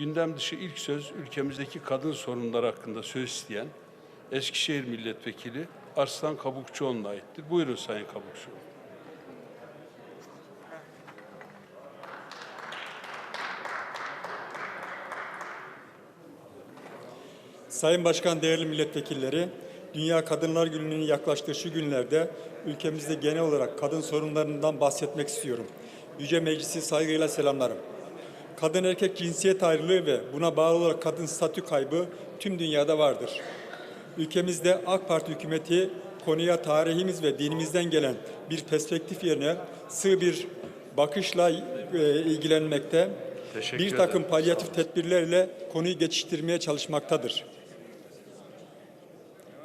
Gündem dışı ilk söz ülkemizdeki kadın sorunları hakkında söz isteyen Eskişehir Milletvekili Arslan Kabukçuoğlu'na aittir. Buyurun Sayın Kabukçuoğlu. Sayın Başkan, değerli milletvekilleri, Dünya Kadınlar Günü'nün yaklaştığı şu günlerde ülkemizde genel olarak kadın sorunlarından bahsetmek istiyorum. Yüce Meclisi saygıyla selamlarım. Kadın erkek cinsiyet ayrılığı ve buna bağlı olarak kadın statü kaybı tüm dünyada vardır. Ülkemizde AK Parti hükümeti konuya tarihimiz ve dinimizden gelen bir perspektif yerine sığ bir bakışla e, ilgilenmekte, Teşekkür bir takım ederim. palyatif tedbirlerle konuyu geçiştirmeye çalışmaktadır.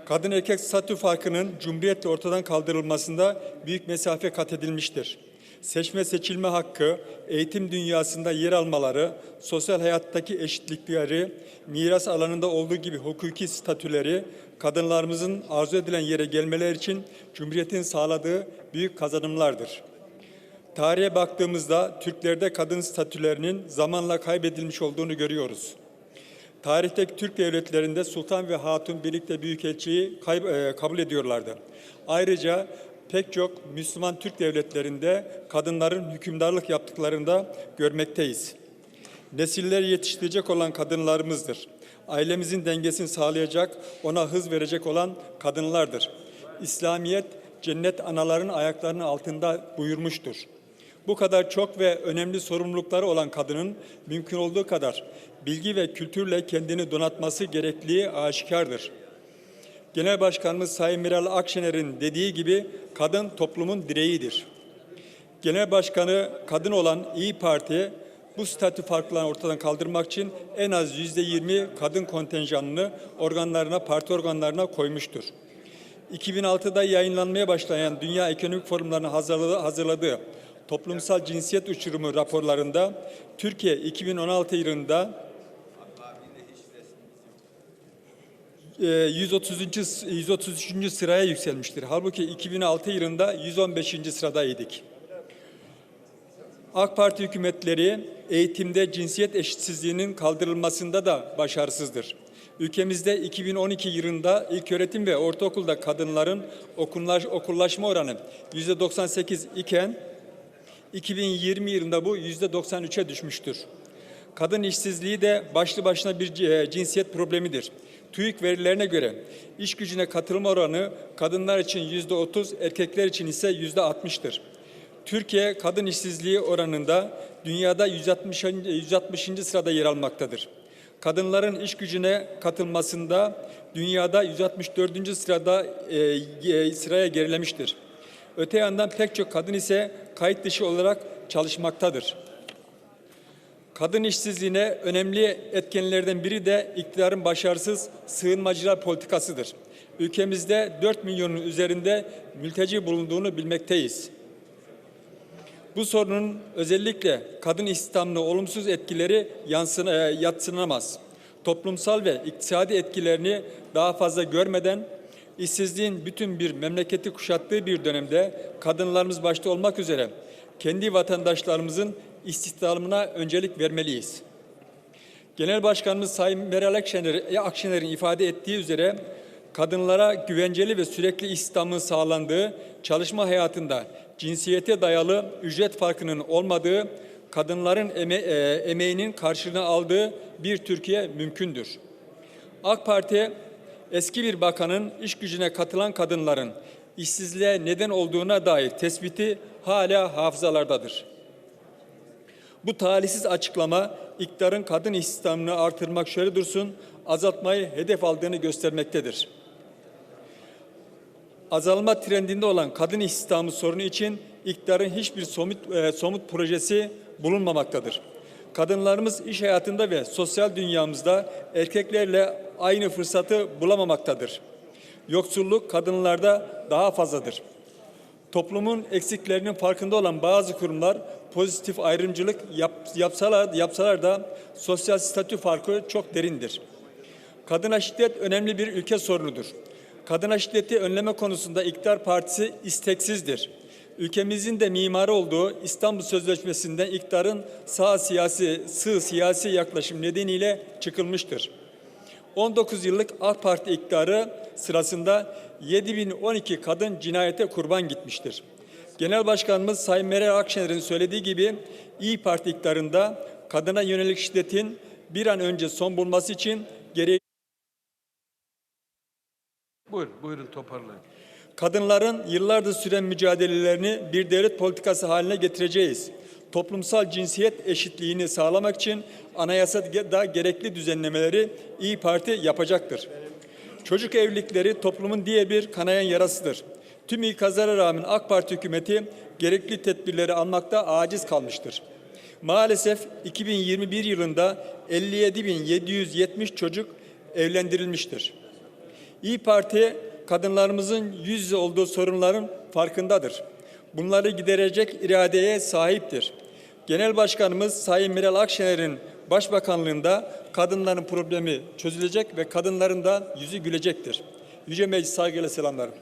Kadın erkek statü farkının cumhuriyetle ortadan kaldırılmasında büyük mesafe kat edilmiştir. Seçme seçilme hakkı, eğitim dünyasında yer almaları, sosyal hayattaki eşitlikleri, miras alanında olduğu gibi hukuki statüleri, kadınlarımızın arzu edilen yere gelmeleri için Cumhuriyet'in sağladığı büyük kazanımlardır. Tarihe baktığımızda Türklerde kadın statülerinin zamanla kaybedilmiş olduğunu görüyoruz. Tarihteki Türk devletlerinde sultan ve hatun birlikte büyükelçiyi e, kabul ediyorlardı. Ayrıca pek çok Müslüman Türk devletlerinde kadınların hükümdarlık yaptıklarını da görmekteyiz. Nesilleri yetiştirecek olan kadınlarımızdır. Ailemizin dengesini sağlayacak, ona hız verecek olan kadınlardır. İslamiyet cennet anaların ayaklarının altında buyurmuştur. Bu kadar çok ve önemli sorumlulukları olan kadının mümkün olduğu kadar bilgi ve kültürle kendini donatması gerekliliği aşikardır. Genel Başkanımız Sayın Meral Akşener'in dediği gibi kadın toplumun direğidir. Genel Başkanı kadın olan İyi Parti bu statü farklarını ortadan kaldırmak için en az yüzde yirmi kadın kontenjanını organlarına, parti organlarına koymuştur. 2006'da yayınlanmaya başlayan Dünya Ekonomik Forumlarının hazırladığı, hazırladığı toplumsal cinsiyet uçurumu raporlarında Türkiye 2016 yılında 130. 133. sıraya yükselmiştir. Halbuki 2006 yılında 115. sıradaydık. AK Parti hükümetleri eğitimde cinsiyet eşitsizliğinin kaldırılmasında da başarısızdır. Ülkemizde 2012 yılında ilköğretim ve ortaokulda kadınların okunlaş, okullaşma oranı %98 iken 2020 yılında bu %93'e düşmüştür. Kadın işsizliği de başlı başına bir e, cinsiyet problemidir. TÜİK verilerine göre iş gücüne katılma oranı kadınlar için yüzde 30, erkekler için ise yüzde 60'tır. Türkiye kadın işsizliği oranında dünyada 160. 160. sırada yer almaktadır. Kadınların iş gücüne katılmasında dünyada 164. sırada e, e, sıraya gerilemiştir. Öte yandan pek çok kadın ise kayıt dışı olarak çalışmaktadır. Kadın işsizliğine önemli etkenlerden biri de iktidarın başarısız sığınmacılar politikasıdır. Ülkemizde 4 milyonun üzerinde mülteci bulunduğunu bilmekteyiz. Bu sorunun özellikle kadın istihdamına olumsuz etkileri yansın, e, yatsınamaz. Toplumsal ve iktisadi etkilerini daha fazla görmeden işsizliğin bütün bir memleketi kuşattığı bir dönemde kadınlarımız başta olmak üzere kendi vatandaşlarımızın istihdamına öncelik vermeliyiz. Genel Başkanımız Sayın Meral Akşener- Akşener'in ifade ettiği üzere kadınlara güvenceli ve sürekli istihdamın sağlandığı çalışma hayatında cinsiyete dayalı ücret farkının olmadığı, kadınların eme- e, emeğinin karşılığını aldığı bir Türkiye mümkündür. AK Parti eski bir bakanın iş gücüne katılan kadınların işsizliğe neden olduğuna dair tespiti hala hafızalardadır. Bu talihsiz açıklama iktidarın kadın istihdamını artırmak şöyle dursun, azaltmayı hedef aldığını göstermektedir. Azalma trendinde olan kadın istihdamı sorunu için iktidarın hiçbir somut, e, somut projesi bulunmamaktadır. Kadınlarımız iş hayatında ve sosyal dünyamızda erkeklerle aynı fırsatı bulamamaktadır. Yoksulluk kadınlarda daha fazladır. Toplumun eksiklerinin farkında olan bazı kurumlar pozitif ayrımcılık yap, yapsalar, yapsalar da sosyal statü farkı çok derindir. Kadına şiddet önemli bir ülke sorunudur. Kadına şiddeti önleme konusunda iktidar partisi isteksizdir. Ülkemizin de mimarı olduğu İstanbul Sözleşmesi'nden iktidarın sağ siyasi, sığ siyasi yaklaşım nedeniyle çıkılmıştır. 19 yıllık AK Parti iktidarı sırasında 7012 kadın cinayete kurban gitmiştir. Genel Başkanımız Sayın Meral Akşener'in söylediği gibi İyi Parti iktidarında kadına yönelik şiddetin bir an önce son bulması için gereği Buyurun, buyurun toparlayın. Kadınların yıllardır süren mücadelelerini bir devlet politikası haline getireceğiz. Toplumsal cinsiyet eşitliğini sağlamak için anayasada gerekli düzenlemeleri İyi Parti yapacaktır. Çocuk evlilikleri toplumun diğer bir kanayan yarasıdır. Tüm ikazlara rağmen AK Parti hükümeti gerekli tedbirleri almakta aciz kalmıştır. Maalesef 2021 yılında 57.770 çocuk evlendirilmiştir. İyi Parti kadınlarımızın yüz yüze olduğu sorunların farkındadır. Bunları giderecek iradeye sahiptir. Genel Başkanımız Sayın Meral Akşener'in başbakanlığında kadınların problemi çözülecek ve kadınların da yüzü gülecektir. Yüce Meclis saygıyla selamlarım.